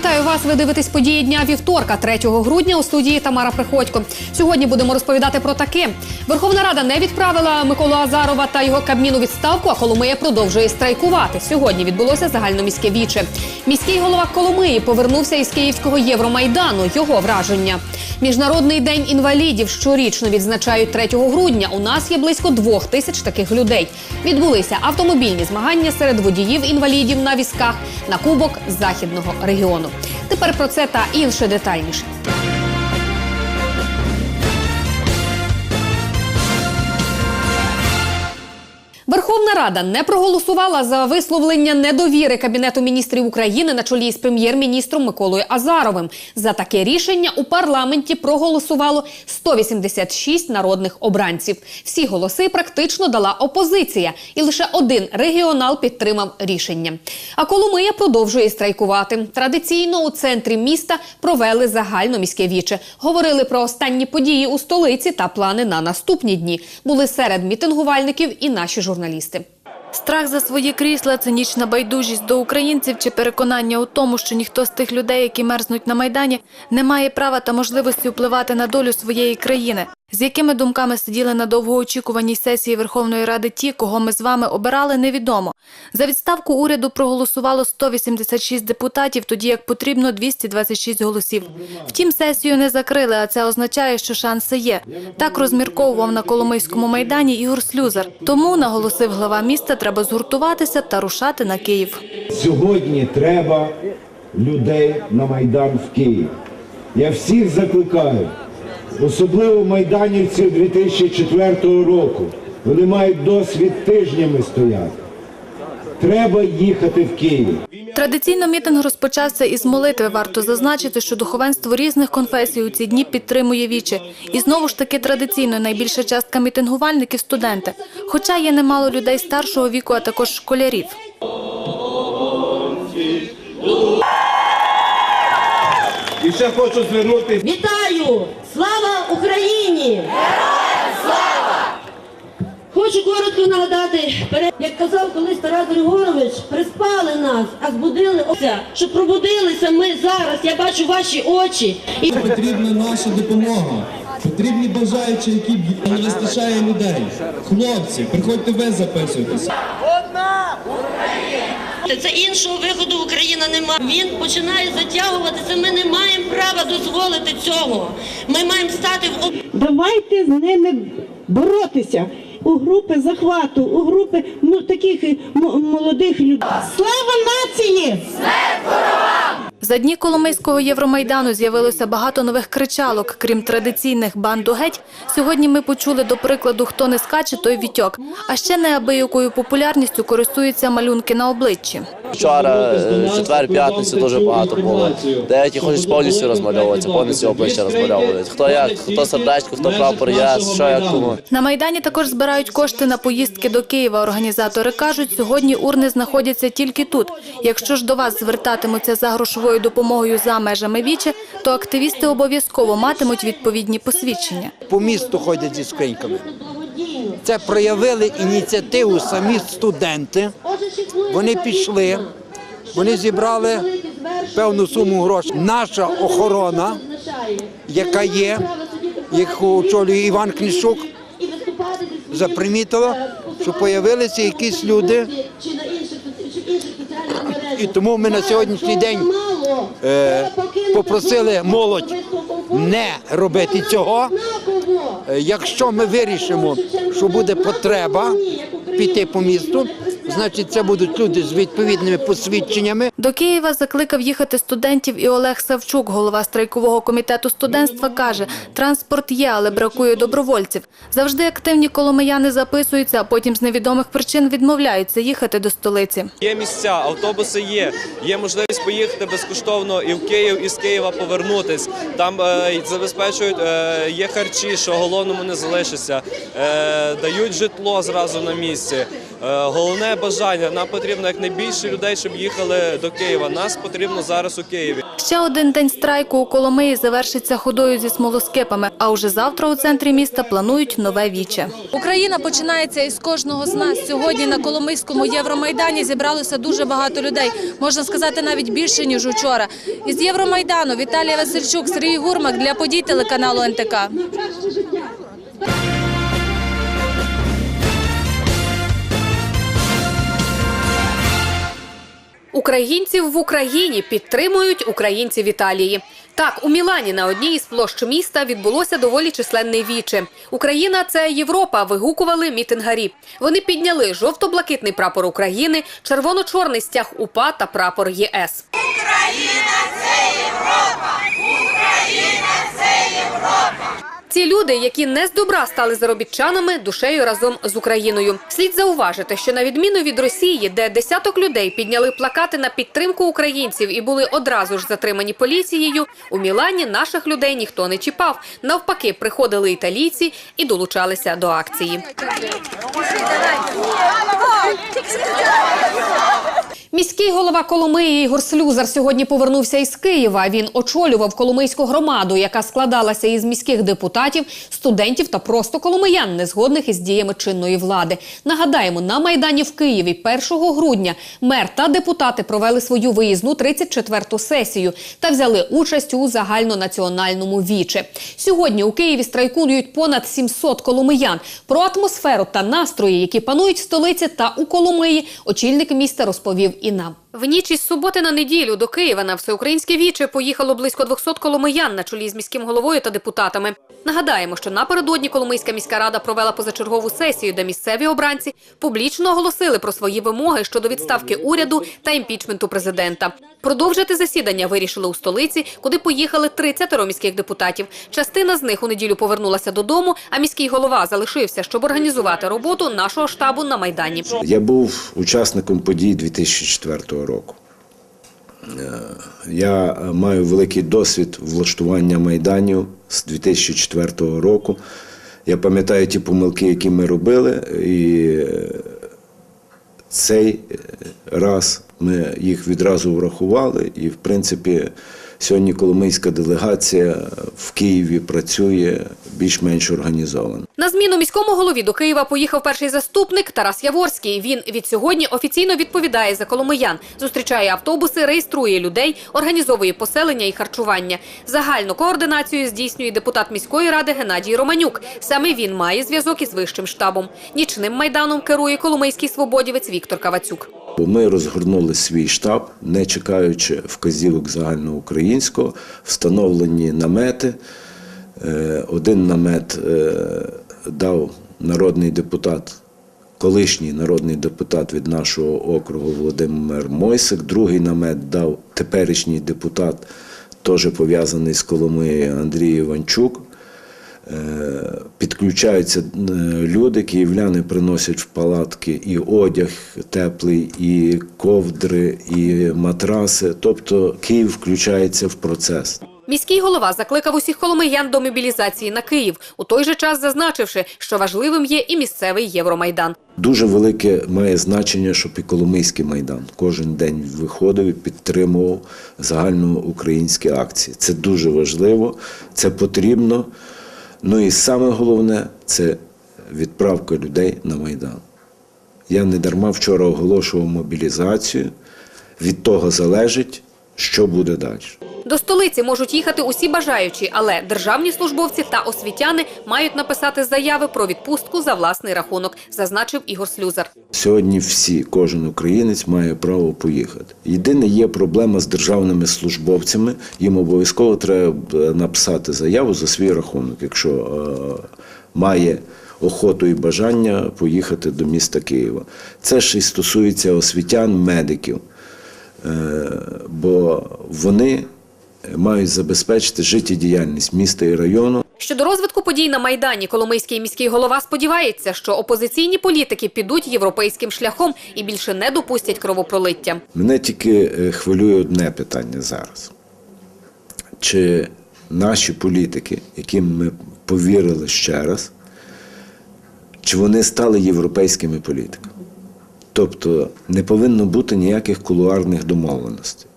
Вітаю вас. Ви дивитесь події дня вівторка, 3 грудня у студії Тамара Приходько. Сьогодні будемо розповідати про таке. Верховна Рада не відправила Миколу Азарова та його кабміну відставку, а Коломия продовжує страйкувати. Сьогодні відбулося загальноміське віче. Міський голова Коломиї повернувся із київського Євромайдану. Його враження. Міжнародний день інвалідів щорічно відзначають 3 грудня. У нас є близько двох тисяч таких людей. Відбулися автомобільні змагання серед водіїв інвалідів на візках на кубок західного регіону. Тепер про це та інше детальніше. Верховна Рада не проголосувала за висловлення недовіри Кабінету міністрів України на чолі з прем'єр-міністром Миколою Азаровим. За таке рішення у парламенті проголосувало 186 народних обранців. Всі голоси практично дала опозиція, і лише один регіонал підтримав рішення. А Коломия продовжує страйкувати. Традиційно у центрі міста провели загальноміське віче. Говорили про останні події у столиці та плани на наступні дні. Були серед мітингувальників і наші журналісти. Страх за свої крісла, цинічна байдужість до українців чи переконання у тому, що ніхто з тих людей, які мерзнуть на майдані, не має права та можливості впливати на долю своєї країни. З якими думками сиділи на довгоочікуваній сесії Верховної Ради ті, кого ми з вами обирали, невідомо. За відставку уряду проголосувало 186 депутатів, тоді як потрібно 226 голосів. Втім, сесію не закрили, а це означає, що шанси є. Так розмірковував на Коломийському майдані Ігор Слюзар. Тому, наголосив глава міста, треба згуртуватися та рушати на Київ. Сьогодні треба людей на Майдан в Київ. Я всіх закликаю, особливо майданівців 2004 року. Вони мають досвід тижнями стояти. Треба їхати в Київ. Традиційно мітинг розпочався із молитви. Варто зазначити, що духовенство різних конфесій у ці дні підтримує віче. І знову ж таки традиційно найбільша частка мітингувальників – студенти. Хоча є немало людей старшого віку, а також школярів. І ще хочу звернутися. Вітаю! Слава Україні! Героям слава! Хочу коротко нагадати, як казав колись Тарас Григорович, приспали нас, а збудили оця, щоб пробудилися ми зараз. Я бачу ваші очі. І Потрібна наша допомога. Потрібні бажаючі, які не вистачає людей. Хлопці, приходьте ви записуйтесь. це іншого виходу Україна немає. Він починає затягуватися. Ми не маємо права дозволити цього. Ми маємо стати в Давайте з ними боротися у групи захвату, у групи ну, таких молодих людей. Слава нації! За дні Коломийського Євромайдану з'явилося багато нових кричалок. Крім традиційних «банду геть», сьогодні ми почули, до прикладу, «Хто не скаче, той вітьок». А ще неабиякою популярністю користуються малюнки на обличчі. Вчора, е, четвер, п'ятницю дуже багато було. Деякі хочуть повністю розмальовуватися, повністю обличчя розмальовують. Хто як, хто сердечко, хто прапор є, що як кому. На Майдані також збирають кошти на поїздки до Києва. Організатори кажуть, сьогодні урни знаходяться тільки тут. Якщо ж до вас звертатимуться за грошовою допомогою за межами віче, то активісти обов'язково матимуть відповідні посвідчення. по місту ходять зі скриньками. Це проявили ініціативу самі студенти. Вони пішли, вони зібрали певну суму грошей. Наша охорона, яка є, яку очолює Іван Кнішук, запримітила, що з'явилися якісь люди, і тому ми на сьогоднішній день попросили молодь не робити цього. Е, Якщо ми вирішимо, що буде потреба піти по місту, значить це будуть люди з відповідними посвідченнями. До Києва закликав їхати студентів і Олег Савчук, голова страйкового комітету студентства, каже, транспорт є, але бракує добровольців. Завжди активні коломияни записуються, а потім з невідомих причин відмовляються їхати до столиці. Є місця, автобуси є. Є можливість поїхати безкоштовно і в Київ, і з Києва повернутись. Там е, забезпечують, е, є харчі, що голодному не залишиться. Е, дають житло зразу на місці. Головне бажання нам потрібно якнайбільше людей, щоб їхали до Києва. Нас потрібно зараз у Києві. Ще один день страйку у Коломиї завершиться ходою зі смолоскипами. А уже завтра у центрі міста планують нове віче. Україна починається із кожного з нас. Сьогодні на Коломийському Євромайдані зібралося дуже багато людей. Можна сказати, навіть більше ніж учора. Із Євромайдану Віталія Васильчук, Сергій Гурмак для подій телеканалу НТК. Українців в Україні підтримують українці в Італії. Так, у Мілані на одній із площ міста відбулося доволі численне віче. Україна це Європа. Вигукували мітингарі. Вони підняли жовто-блакитний прапор України, червоно-чорний стяг УПА та прапор ЄС. Ці люди, які не з добра стали заробітчанами, душею разом з Україною. Слід зауважити, що на відміну від Росії, де десяток людей підняли плакати на підтримку українців і були одразу ж затримані поліцією, у Мілані наших людей ніхто не чіпав. Навпаки, приходили італійці і долучалися до акції. Міський голова Коломиї Ігор Слюзар сьогодні повернувся із Києва. Він очолював Коломийську громаду, яка складалася із міських депутатів, студентів та просто коломиян, незгодних із діями чинної влади. Нагадаємо, на майдані в Києві 1 грудня мер та депутати провели свою виїзну 34-ту сесію та взяли участь у загальнонаціональному віче. Сьогодні у Києві страйкують понад 700 коломиян. Про атмосферу та настрої, які панують в столиці та у Коломиї, очільник міста розповів і нам. В ніч із суботи на неділю до Києва на всеукраїнське віче поїхало близько 200 коломиян на чолі з міським головою та депутатами. Нагадаємо, що напередодні Коломийська міська рада провела позачергову сесію, де місцеві обранці публічно оголосили про свої вимоги щодо відставки уряду та імпічменту президента. Продовжити засідання вирішили у столиці, куди поїхали 30 міських депутатів. Частина з них у неділю повернулася додому, а міський голова залишився, щоб організувати роботу нашого штабу на майдані. Я був учасником подій 2004 року. Е, Я маю великий досвід влаштування майданів з 2004 року. Я пам'ятаю ті помилки, які ми робили, і е, цей е, раз ми їх відразу врахували. І, в принципі, сьогодні Коломийська делегація в Києві працює більш-менш організовано. На зміну міському голові до Києва поїхав перший заступник Тарас Яворський. Він від сьогодні офіційно відповідає за коломиян, зустрічає автобуси, реєструє людей, організовує поселення і харчування. Загальну координацію здійснює депутат міської ради Геннадій Романюк. Саме він має зв'язок із вищим штабом. Нічним майданом керує коломийський свободівець Віктор Кавацюк. Ми розгорнули свій штаб, не чекаючи вказівок загальноукраїнського, встановлені намети. Е, Один намет е, дав народний депутат, колишній народний депутат від нашого округу Володимир Мойсик, другий намет дав теперішній депутат, теж пов'язаний з Коломиєю Андрій Іванчук. Е, Підключаються е, люди, київляни приносять в палатки і одяг теплий, і ковдри, і матраси. Тобто Київ включається в процес. Міський голова закликав усіх коломиян до мобілізації на Київ, у той же час зазначивши, що важливим є і місцевий Євромайдан. Дуже велике має значення, щоб і Коломийський майдан кожен день виходив і підтримував загальноукраїнські акції. Це дуже важливо, це потрібно. Ну і саме головне це відправка людей на майдан. Я не дарма вчора оголошував мобілізацію. Від того залежить, що буде далі. До столиці можуть їхати усі бажаючі, але державні службовці та освітяни мають написати заяви про відпустку за власний рахунок, зазначив Ігор Слюзар. Сьогодні всі, кожен українець має право поїхати. Єдине є проблема з державними службовцями. Їм обов'язково треба написати заяву за свій рахунок, якщо е, має охоту і бажання поїхати до міста Києва. Це ж і стосується освітян, медиків, е, бо вони мають забезпечити життєдіяльність міста і району. Щодо розвитку подій на майдані, Коломийський міський голова сподівається, що опозиційні політики підуть європейським шляхом і більше не допустять кровопролиття. Мене тільки е, хвилює одне питання зараз. Чи наші політики, яким ми повірили ще раз, чи вони стали європейськими політиками? Тобто не повинно бути ніяких кулуарних домовленостей.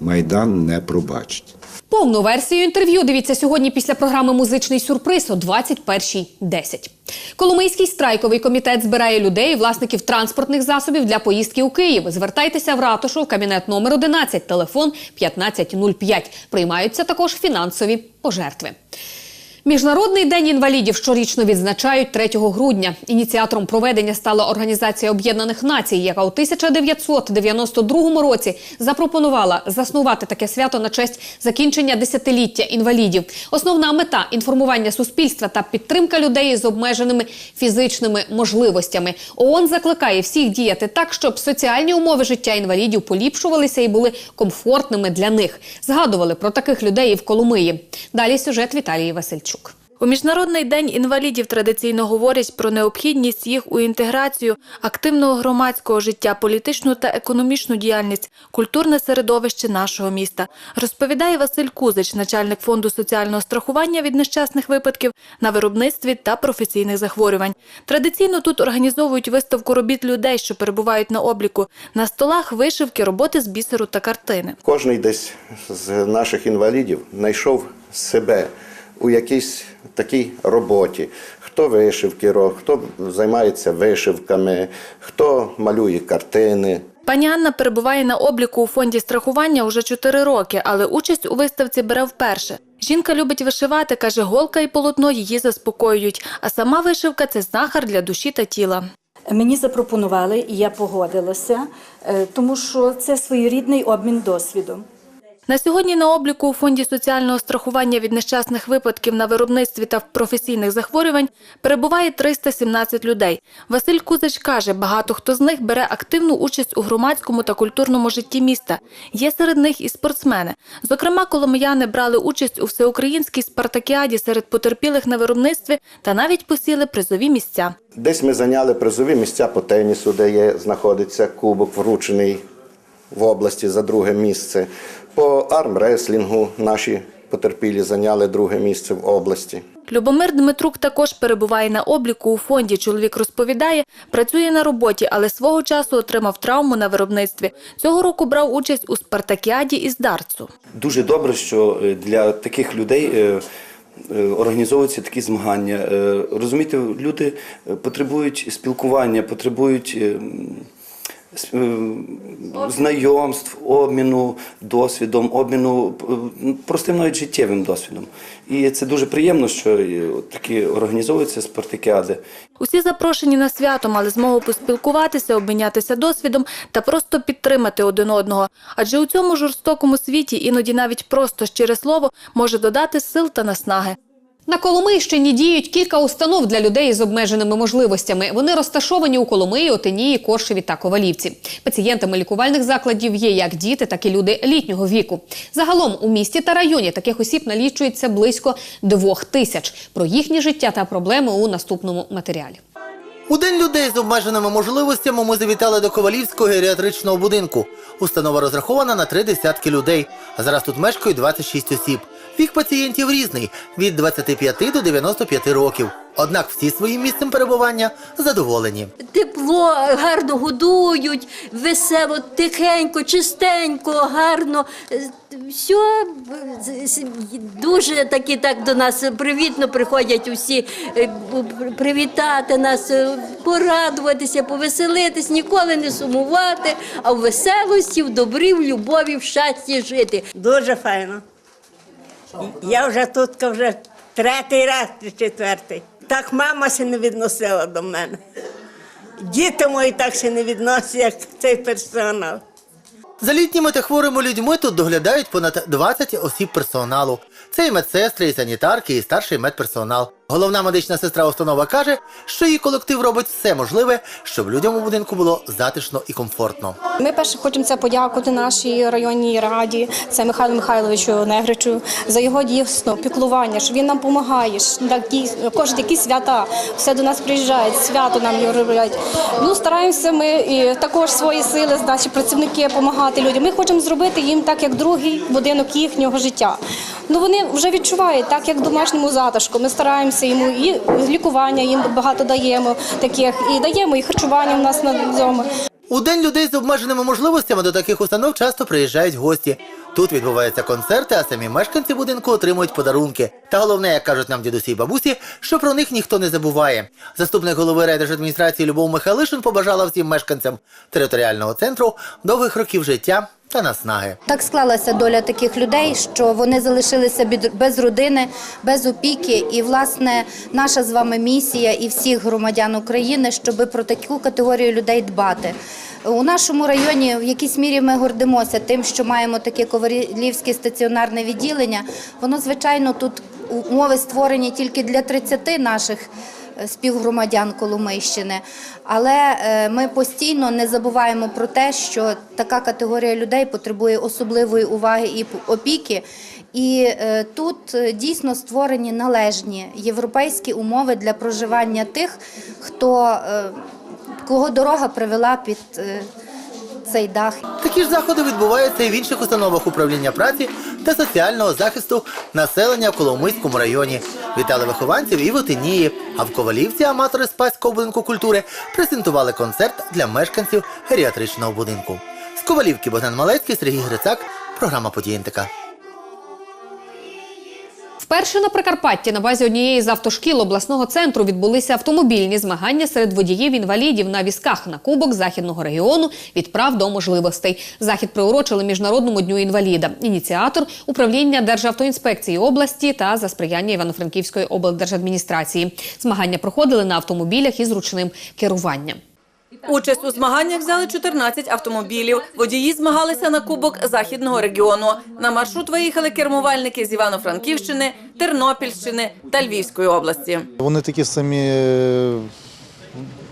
Майдан не пробачить. Повну версію інтерв'ю дивіться сьогодні після програми Музичний сюрприз о 21.10. Коломийський страйковий комітет збирає людей, власників транспортних засобів для поїздки у Київ. Звертайтеся в ратушу в кабінет номер 11, телефон 1505. Приймаються також фінансові пожертви. Міжнародний день інвалідів щорічно відзначають 3 грудня. Ініціатором проведення стала Організація Об'єднаних Націй, яка у 1992 році запропонувала заснувати таке свято на честь закінчення десятиліття інвалідів. Основна мета інформування суспільства та підтримка людей з обмеженими фізичними можливостями. ООН закликає всіх діяти так, щоб соціальні умови життя інвалідів поліпшувалися і були комфортними для них. Згадували про таких людей в Коломиї. Далі сюжет Віталії Васильчук. У Міжнародний день інвалідів традиційно говорять про необхідність їх у інтеграцію, активного громадського життя, політичну та економічну діяльність, культурне середовище нашого міста. Розповідає Василь Кузич, начальник фонду соціального страхування від нещасних випадків на виробництві та професійних захворювань. Традиційно тут організовують виставку робіт людей, що перебувають на обліку. На столах вишивки, роботи з бісеру та картини. Кожний десь з наших інвалідів знайшов себе у якійсь такій роботі. Хто вишивки робить, хто займається вишивками, хто малює картини. Пані Анна перебуває на обліку у фонді страхування уже 4 роки, але участь у виставці бере вперше. Жінка любить вишивати, каже, голка і полотно її заспокоюють, а сама вишивка це знахар для душі та тіла. Мені запропонували, і я погодилася, е, тому що це своєрідний обмін досвідом. На сьогодні на обліку у фонді соціального страхування від нещасних випадків на виробництві та професійних захворювань перебуває 317 людей. Василь Кузич каже, багато хто з них бере активну участь у громадському та культурному житті міста. Є серед них і спортсмени. Зокрема, коломияни брали участь у всеукраїнській спартакіаді серед потерпілих на виробництві та навіть посіли призові місця. Десь ми зайняли призові місця по тенісу, де є, знаходиться кубок вручений в області за друге місце. По армреслінгу наші потерпілі зайняли друге місце в області. Любомир Дмитрук також перебуває на обліку у фонді. Чоловік розповідає, працює на роботі, але свого часу отримав травму на виробництві. Цього року брав участь у спартакіаді із дартсу. Дуже добре, що е, для таких людей е, е, організовуються такі змагання. Розумієте, люди потребують спілкування, потребують. Знайомств, обміну досвідом, обміну е, простим навіть життєвим досвідом. І це дуже приємно, що такі організовуються спартакіади. Усі запрошені на свято мали змогу поспілкуватися, обмінятися досвідом та просто підтримати один одного. Адже у цьому жорстокому світі іноді навіть просто щире слово може додати сил та наснаги. На Коломийщині діють кілька установ для людей з обмеженими можливостями. Вони розташовані у Коломиї, Отинії, Коршеві та Ковалівці. Пацієнтами лікувальних закладів є як діти, так і люди літнього віку. Загалом у місті та районі таких осіб налічується близько двох тисяч. Про їхнє життя та проблеми у наступному матеріалі. У день людей з обмеженими можливостями ми завітали до Ковалівського геріатричного будинку. Установа розрахована на три десятки людей. Зараз тут мешкають 26 осіб. Вік пацієнтів різний від 25 до 95 років. Однак всі своїм місцем перебування задоволені. Тепло, гарно годують, весело, тихенько, чистенько, гарно. Е, Все дуже таки так до нас привітно приходять усі е, привітати нас, е, порадуватися, повеселитись, ніколи не сумувати, а в веселості, в добрі, в любові, в щасті жити. Дуже файно. Я вже тут вже третій раз чи четвертий. Так мама ще не відносила до мене. Діти мої так ще не відносять, як цей персонал. За літніми та хворими людьми тут доглядають понад 20 осіб персоналу. Це і медсестри, і санітарки, і старший медперсонал. Головна медична сестра установа каже, що її колектив робить все можливе, щоб людям у будинку було затишно і комфортно. Ми перше хочемо це подякувати нашій районній раді, це Михайлу Михайловичу Негричу, за його дійсно піклування, що він нам допомагає. Кожні які свята, все до нас приїжджають, свято нам роблять. Ну, стараємося ми і також свої сили, наші працівники допомагати людям. Ми хочемо зробити їм так, як другий будинок їхнього життя. Ну вони вже відчувають так, як в домашньому затишку. Ми стараємося йому і лікування їм багато даємо таких, і даємо і харчування в нас на вдома. У день людей з обмеженими можливостями до таких установ часто приїжджають гості. Тут відбуваються концерти, а самі мешканці будинку отримують подарунки. Та головне, як кажуть нам дідусі й бабусі, що про них ніхто не забуває. Заступник голови райдержадміністрації Любов Михайлишин побажала всім мешканцям територіального центру довгих років життя та наснаги. Так склалася доля таких людей, що вони залишилися без родини, без опіки. І, власне, наша з вами місія і всіх громадян України, щоб про таку категорію людей дбати. У нашому районі в якійсь мірі ми гордимося тим, що маємо таке ковалівське стаціонарне відділення. Воно, звичайно, тут умови створені тільки для 30 наших співгромадян Коломийщини. Але е, ми постійно не забуваємо про те, що така категорія людей потребує особливої уваги і опіки. І е, тут е, дійсно створені належні європейські умови для проживання тих, хто кого дорога привела під цей дах. Такі ж заходи відбуваються і в інших установах управління праці та соціального захисту населення в Коломийському районі. Вітали вихованців і в Отинії. А в Ковалівці аматори Спаського будинку культури презентували концерт для мешканців геріатричного будинку. З Ковалівки Богдан Малецький, Сергій Грицак, програма «Події НТК». Вперше на Прикарпатті на базі однієї з автошкіл обласного центру відбулися автомобільні змагання серед водіїв-інвалідів на візках на кубок західного регіону від прав до можливостей. Захід приурочили міжнародному дню інваліда. Ініціатор управління Державтоінспекції області та за сприяння Івано-Франківської облдержадміністрації. Змагання проходили на автомобілях із ручним керуванням. Участь у змаганнях взяли 14 автомобілів. Водії змагалися на кубок західного регіону. На маршрут виїхали кермувальники з Івано-Франківщини, Тернопільщини та Львівської області. Вони такі самі е,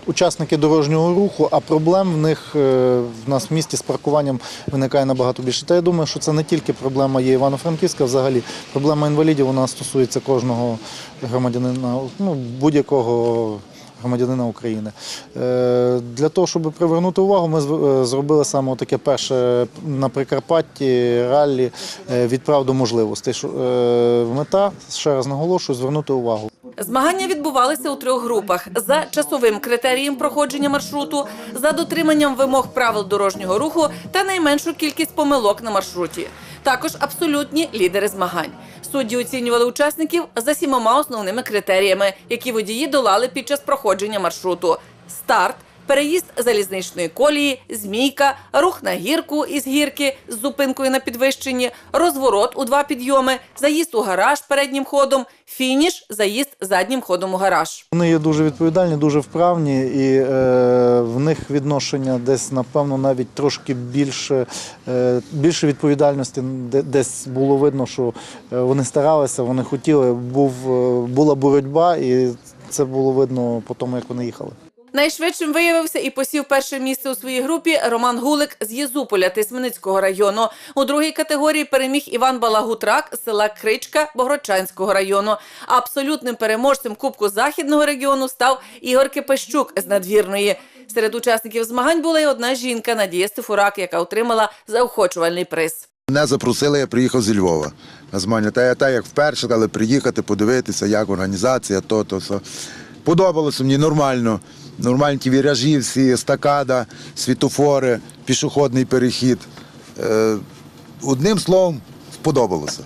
учасники дорожнього руху, а проблем в них е, в нас в місті з паркуванням виникає набагато більше. Та я думаю, що це не тільки проблема є Івано-Франківська, взагалі проблема інвалідів вона стосується кожного громадянина, ну, будь-якого. Громадянина України Е, для того, щоб привернути увагу, ми е, зробили саме таке перше на Прикарпатті раллі е, відправ до можливостей. Мета ще раз наголошую звернути увагу. Змагання відбувалися у трьох групах за часовим критерієм проходження маршруту, за дотриманням вимог правил дорожнього руху та найменшу кількість помилок на маршруті. Також абсолютні лідери змагань. Судді оцінювали учасників за сімома основними критеріями, які водії долали під час проходження маршруту: старт. Переїзд залізничної колії, змійка, рух на гірку із гірки з зупинкою на підвищенні, розворот у два підйоми, заїзд у гараж переднім ходом, фініш, заїзд заднім ходом у гараж. Вони є дуже відповідальні, дуже вправні, і е, в них відношення десь, напевно, навіть трошки більше, е, більше відповідальності. Десь було видно, що е, вони старалися, вони хотіли, був, е, була боротьба, і це було видно по тому, як вони їхали. Найшвидшим виявився і посів перше місце у своїй групі Роман Гулик з Єзуполя Тисменицького району. У другій категорії переміг Іван Балагутрак з села Кричка Богородчанського району. Абсолютним переможцем Кубку Західного регіону став Ігор Кипещук з надвірної. Серед учасників змагань була й одна жінка Надія Стефурак, яка отримала заохочувальний приз. Мене запросили, я приїхав зі Львова на змагання. Та я так як вперше, але приїхати, подивитися, як організація, то, то. Подобалося мені нормально. Нормальні ті віражі, всі естакада, світофори, пішохідний перехід. Е, одним словом, сподобалося.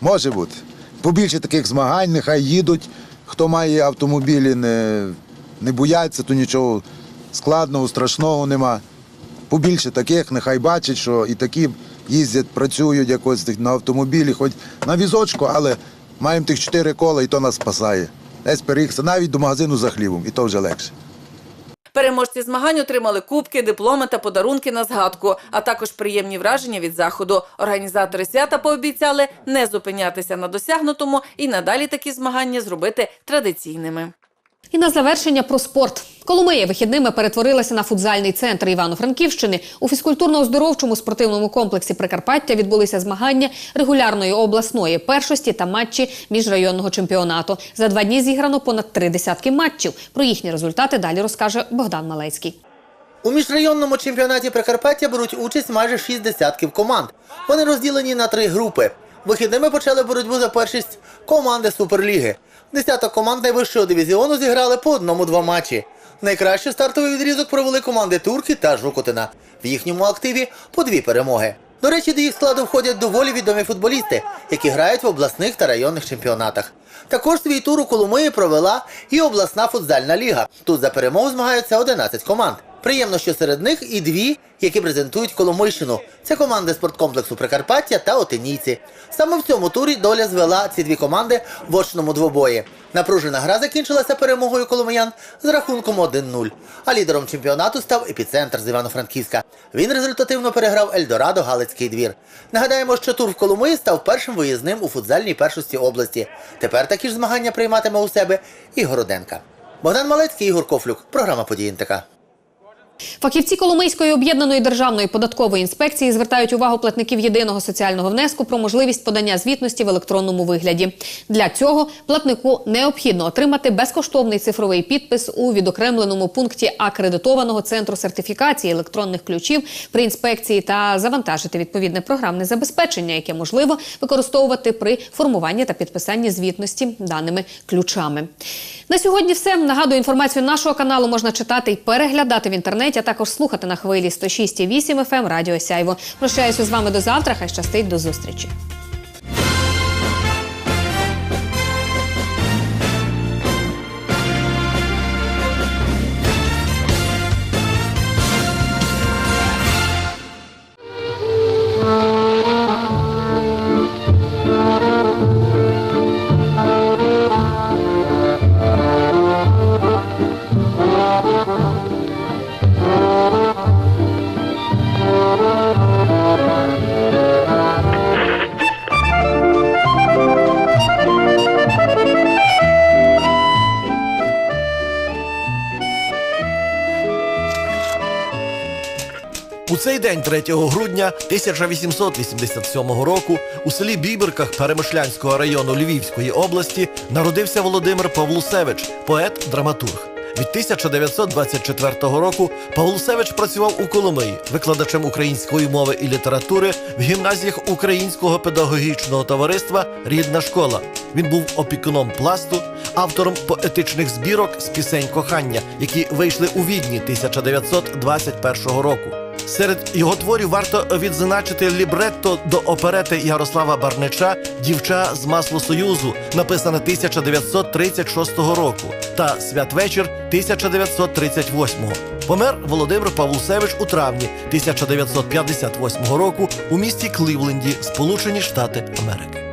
Може бути. Побільше таких змагань, нехай їдуть. Хто має автомобілі, не, не бояться, то нічого складного, страшного нема. Побільше таких, нехай бачать, що і такі їздять, працюють якось на автомобілі, хоч на візочку, але маємо тих чотири кола, і то нас спасає. Десь переїхати навіть до магазину за хлібом, і то вже легше. Переможці змагань отримали кубки, дипломи та подарунки на згадку, а також приємні враження від заходу. Організатори свята пообіцяли не зупинятися на досягнутому і надалі такі змагання зробити традиційними. І на завершення про спорт. Коломия вихідними перетворилася на футзальний центр Івано-Франківщини. У фізкультурно-оздоровчому спортивному комплексі Прикарпаття відбулися змагання регулярної обласної першості та матчі міжрайонного чемпіонату. За два дні зіграно понад три десятки матчів. Про їхні результати далі розкаже Богдан Малецький. У міжрайонному чемпіонаті Прикарпаття беруть участь майже шість десятків команд. Вони розділені на три групи. Вихідними почали боротьбу за першість команди Суперліги. Десяток команд найвищого дивізіону зіграли по одному-два матчі. Найкраще стартовий відрізок провели команди Турки та Жукотина. В їхньому активі по дві перемоги. До речі, до їх складу входять доволі відомі футболісти, які грають в обласних та районних чемпіонатах. Також свій тур у Коломиї провела і обласна футзальна ліга. Тут за перемогу змагаються 11 команд. Приємно, що серед них і дві, які презентують Коломийщину. Це команди спорткомплексу Прикарпаття та Отинійці. Саме в цьому турі доля звела ці дві команди в очному двобої. Напружена гра закінчилася перемогою коломиян з рахунком 1-0. А лідером чемпіонату став епіцентр з Івано-Франківська. Він результативно переграв Ельдорадо Галицький двір. Нагадаємо, що тур в Коломиї став першим виїзним у футзальній першості області. Тепер такі ж змагання прийматиме у себе і Городенка. Богдан Малецький, Ігор Кофлюк. Програма «Події НТК». Фахівці Коломийської об'єднаної державної податкової інспекції звертають увагу платників єдиного соціального внеску про можливість подання звітності в електронному вигляді. Для цього платнику необхідно отримати безкоштовний цифровий підпис у відокремленому пункті акредитованого центру сертифікації електронних ключів при інспекції та завантажити відповідне програмне забезпечення, яке можливо використовувати при формуванні та підписанні звітності даними ключами. На сьогодні все. Нагадую, інформацію нашого каналу можна читати і переглядати в інтернеті, а також слухати на хвилі 106,8 FM Радіо Сяйво. Прощаюся з вами до завтра. Хай щастить до зустрічі. 3 грудня 1887 року, у селі Біберках Перемишлянського району Львівської області народився Володимир Павлусевич, поет-драматург. Від 1924 року Павлусевич працював у Коломиї викладачем української мови і літератури в гімназіях Українського педагогічного товариства Рідна школа. Він був опікуном пласту, автором поетичних збірок з пісень кохання, які вийшли у відні 1921 року. Серед його творів варто відзначити лібретто до оперети Ярослава Барнича Дівча з масло Союзу, написане 1936 року, та Святвечір 1938. Помер Володимир Павлусевич у травні 1958 року у місті Кливленді, Сполучені Штати Америки.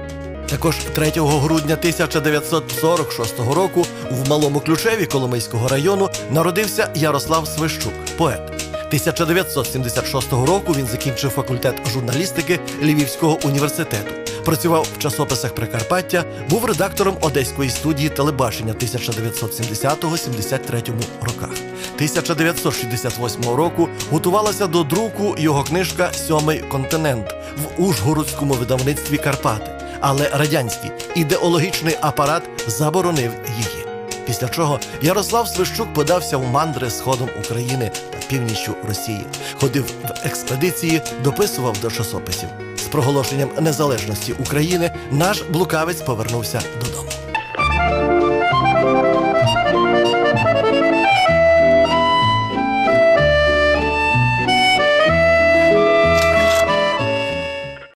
Також 3 грудня 1946 року в Малому Ключеві Коломийського району народився Ярослав Свищук, поет. 1976 року він закінчив факультет журналістики Львівського університету. Працював в часописах Прикарпаття, був редактором одеської студії телебачення 1970-73 роках. 1968 року готувалася до друку його книжка Сьомий континент в Ужгородському видавництві Карпати. Але радянський ідеологічний апарат заборонив її. Після чого Ярослав Свищук подався в мандри сходом України та північчю Росії, ходив в експедиції, дописував до часописів. З проголошенням незалежності України наш блукавець повернувся додому.